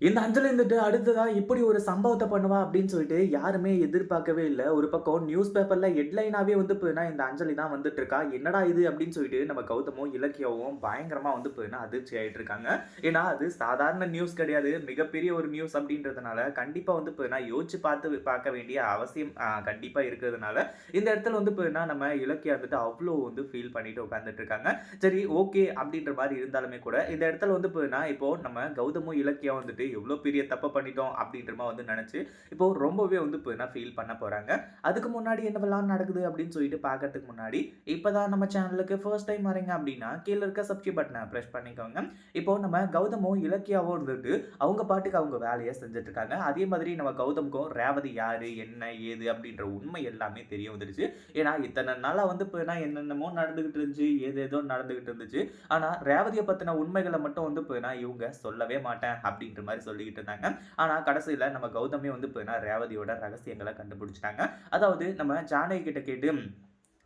இந்த அஞ்சலி இருந்துட்டு அடுத்ததா இப்படி ஒரு சம்பவத்தை பண்ணுவா அப்படின்னு சொல்லிட்டு யாருமே எதிர்பார்க்கவே இல்லை ஒரு பக்கம் நியூஸ் பேப்பர்ல ஹெட்லைனாவே வந்து பார்த்தீங்கன்னா, இந்த அஞ்சலி தான் வந்துட்டு இருக்கா. என்னடா இது அப்படின்னு சொல்லிட்டு நம்ம கௌதமும், இலக்கியாவும் பயங்கரமா வந்து போயினா அதிர்ச்சி ஆயிட்டு இருக்காங்க. ஏன்னா, அது சாதாரண நியூஸ் கிடையாது. மிகப்பெரிய ஒரு நியூஸ் அப்படின்றதுனால கண்டிப்பா வந்து போயினா யோசிச்சு பார்த்து பார்க்க வேண்டிய அவசியம் கண்டிப்பாக கண்டிப்பா இருக்கிறதுனால, இந்த இடத்துல வந்து போயினா நம்ம இலக்கியா வந்துட்டு அவ்வளோ வந்து ஃபீல் பண்ணிட்டு உட்காந்துட்டு இருக்காங்க. சரி ஓகே அப்படின்ற மாதிரி இருந்தாலுமே கூட, இந்த இடத்துல வந்து போயினா இப்போ நம்ம கௌதமும், இலக்கியம் வந்துட்டு எவ்வளோ பெரிய தப்பை பண்ணிட்டோம் அப்படின்ற மாதிரி வந்து நினச்சி இப்போ ரொம்பவே வந்து இப்போ என்ன ஃபீல் பண்ண போகிறாங்க அதுக்கு முன்னாடி என்னவெல்லாம் நடக்குது அப்படின்னு சொல்லிட்டு பார்க்கறதுக்கு முன்னாடி, இப்போ தான் நம்ம சேனலுக்கு ஃபர்ஸ்ட் டைம் வரீங்க அப்படின்னா, கீழே இருக்க சப்ஸ்கிரைப் பட்டனை ப்ரெஸ் பண்ணிக்கோங்க. இப்போ நம்ம கௌதமும், இலக்கியாவும் இருந்துட்டு அவங்க பாட்டுக்கு அவங்க வேலையை செஞ்சுட்டு இருக்காங்க. அதே மாதிரி நம்ம கௌதமுக்கும் ரேவதி யாரு, என்ன, ஏது அப்படின்ற உண்மை எல்லாமே தெரிய வந்துடுச்சு ஏன்னா, இத்தனை நாளாக வந்து பார்த்தீங்கன்னா என்னென்னமோ நடந்துகிட்டு இருந்துச்சு. ஏது ஏதோ நடந்துகிட்டு இருந்துச்சு. ஆனால் ரேவதியை பற்றின உண்மைகளை மட்டும் வந்து இப்போ நான் இவங்க சொல்லவே மாட்டேன் அப்படின்ற மாதிரி மாதிரி சொல்லிக்கிட்டு இருந்தாங்க. ஆனா, கடைசியில நம்ம கௌதமே வந்து பார்த்தீங்கன்னா, ரேவதியோட ரகசியங்களை கண்டுபிடிச்சிட்டாங்க அதாவது நம்ம ஜானகி கிட்ட கேட்டு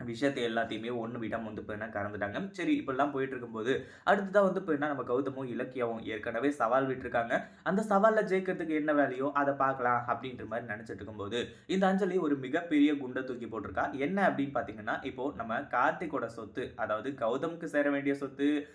விஷயத்தை எல்லாத்தையுமே ஒன்று விடாமல் வந்து பார்த்தீங்கன்னா கறந்துட்டாங்க. சரி இப்படிலாம் போயிட்டு இருக்கும்போது, அடுத்ததா வந்து பார்த்தீங்கன்னா, நம்ம கௌதமும், இலக்கியாவும் ஏற்கனவே சவால் விட்டுருக்காங்க. அந்த சவாலில் ஜெயிக்கிறதுக்கு என்ன வேலையோ அதை பார்க்கலாம் அப்படின்ற மாதிரி நினச்சிட்டு இருக்கும்போது, இந்த அஞ்சலி ஒரு மிகப்பெரிய குண்டை தூக்கி போட்டிருக்கா. என்ன அப்படின்னு பார்த்தீங்கன்னா, இப்போ நம்ம கார்த்திகோட சொத்து, அதாவது கௌதமுக்கு சேர வேண்டிய சொத்து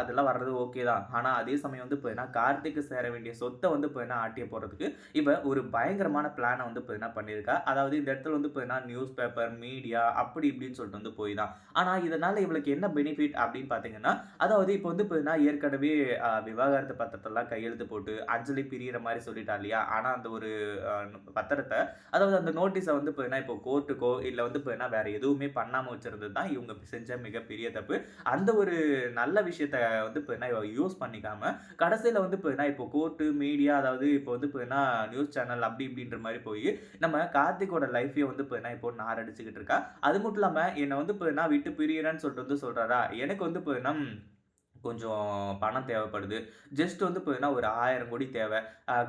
அதெல்லாம் வர்றது ஓகே தான். ஆனால் அதே சமயம் வந்து போயின்னா கார்த்திக்கு சேர வேண்டிய சொத்தை வந்து பார்த்தீங்கன்னா ஆட்டிய போகிறதுக்கு இப்போ ஒரு பயங்கரமான பிளானை வந்து பார்த்தீங்கன்னா பண்ணியிருக்கா. அதாவது இந்த இடத்துல வந்து பார்த்தீங்கன்னா, நியூஸ் பேப்பர், மீடியா அப்படி இப்படின்னு சொல்லிட்டு வந்து போய் தான். ஆனால் இதனால் இவளுக்கு என்ன பெனிஃபிட் அப்படின்னு பார்த்தீங்கன்னா, அதாவது இப்போ வந்து பார்த்தீங்கன்னா, ஏற்கனவே விவாகரத்து பத்திரத்தெல்லாம் கையெழுத்து போட்டு, அஞ்சலி பிரியிற மாதிரி சொல்லிட்டா இல்லையா? ஆனால் அந்த ஒரு பத்திரத்தை அதாவது அந்த நோட்டீஸை வந்து பார்த்தீங்கன்னா, இப்போ கோர்ட்டுக்கோ இல்லை வந்து பார்த்தீங்கன்னா, வேற எதுவுமே பண்ணாமல் வச்சிருந்தது தான் இவங்க செஞ்ச மிகப்பெரிய தப்பு. அந்த ஒரு நல்ல விஷயம் விஷயத்த வந்து இப்போ என்ன யூஸ் பண்ணிக்காம, கடைசியில் வந்து பார்த்தீங்கன்னா, இப்போ கோர்ட்டு, மீடியா அதாவது இப்போ வந்து இப்போ என்ன நியூஸ் சேனல் அப்படி இப்படின்ற மாதிரி போய் நம்ம கார்த்திக்கோட லைஃப்பயே வந்து பார்த்தீங்கன்னா, இப்போ நாரடிச்சுக்கிட்டு இருக்கா. அது மட்டும் இல்லாமல் என்னை வந்து இப்போ என்ன விட்டு பிரியறேன்னு சொல்லிட்டு வந்து சொல்கிறாரா எனக்கு வந்து இப்போ என்ன கொஞ்சம் பணம் தேவைப்படுது. ஜஸ்ட் வந்து பார்த்தீங்கன்னா, ஒரு ஆயிரம் கோடி தேவை.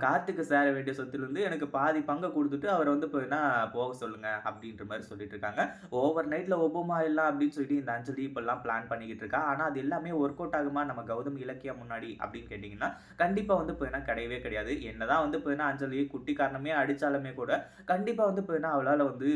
கார்த்திக்கு சேர வேண்டிய சொத்துலேருந்து எனக்கு பாதி பங்கை கொடுத்துட்டு அவரை வந்து போயினா போக சொல்லுங்க அப்படின்ற மாதிரி சொல்லிட்டு இருக்காங்க. ஓவர் நைட்டில் ஒபாமா இல்லை அப்படின்னு சொல்லிட்டு இந்த அஞ்சலி இப்போல்லாம் பிளான் பண்ணிக்கிட்டு இருக்கா. ஆனால் அது எல்லாமே ஒர்க் அவுட் ஆகுமா நம்ம கௌதம், இலக்கியம் முன்னாடி அப்படின்னு கேட்டிங்கன்னா கண்டிப்பாக வந்து பார்த்தீங்கன்னா கிடையவே கிடையாது. என்னதான் வந்து பார்த்தீங்கன்னா, அஞ்சலி காரணமே அடித்தாலுமே கூட, கண்டிப்பாக வந்து பார்த்தீங்கன்னா, அவளால் வந்து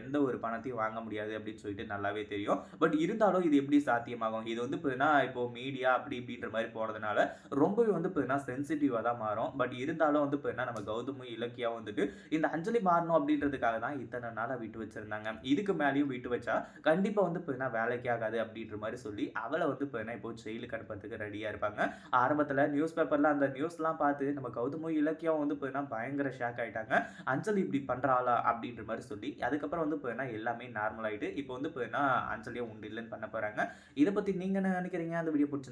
எந்த ஒரு பணத்தையும் வாங்க முடியாது அப்படின்னு சொல்லிட்டு நல்லாவே தெரியும். பட் இருந்தாலும் இது எப்படி சாத்தியமாகும்? இது வந்து பார்த்தீங்கன்னா, இப்போ மீடியா அப்படி இப்படின்ற மாதிரி போனதுனால, ரொம்பவே வந்து பார்த்தீங்கன்னா, சென்சிட்டிவாக தான் மாறும். பட் இருந்தாலும் வந்து பார்த்தீங்கன்னா, நம்ம கௌதமும், இலக்கியாவும் வந்துட்டு இந்த அஞ்சலி மாறணும் அப்படின்றதுக்காக தான் இத்தனை நாளாக விட்டு வச்சிருந்தாங்க. இதுக்கு மேலேயும் விட்டு வச்சா, கண்டிப்பாக வந்து பார்த்தீங்கன்னா, வேலைக்கு ஆகாது அப்படின்ற மாதிரி சொல்லி, அவளை வந்து பார்த்தீங்கன்னா, இப்போ ஜெயிலுக்கு அனுப்புறதுக்கு ரெடியாக இருப்பாங்க. ஆரம்பத்தில் நியூஸ் பேப்பரில் அந்த நியூஸ்லாம் பார்த்து நம்ம கௌதமும், இலக்கியாவும் வந்து பார்த்தீங்கன்னா, பயங்கர ஷாக் ஆயிட்டாங்க. அஞ்சலி இப்படி பண்ணுறாளா அப்படின்ற மாதிரி சொல்லி, அதுக்கப்புறம் வந்து பார்த்தீங்கன்னா, எல்லாமே நார்மல் ஆகிட்டு இப்போ வந்து பார்த்தீங்கன்னா, அஞ்சலிய உண்டு இல்லைன்னு பண்ண போகிறாங்க இதை பற்றி நீங்கள் என்ன நினைக்கிறீங்க அந்த வீடியோ பிடிச்சி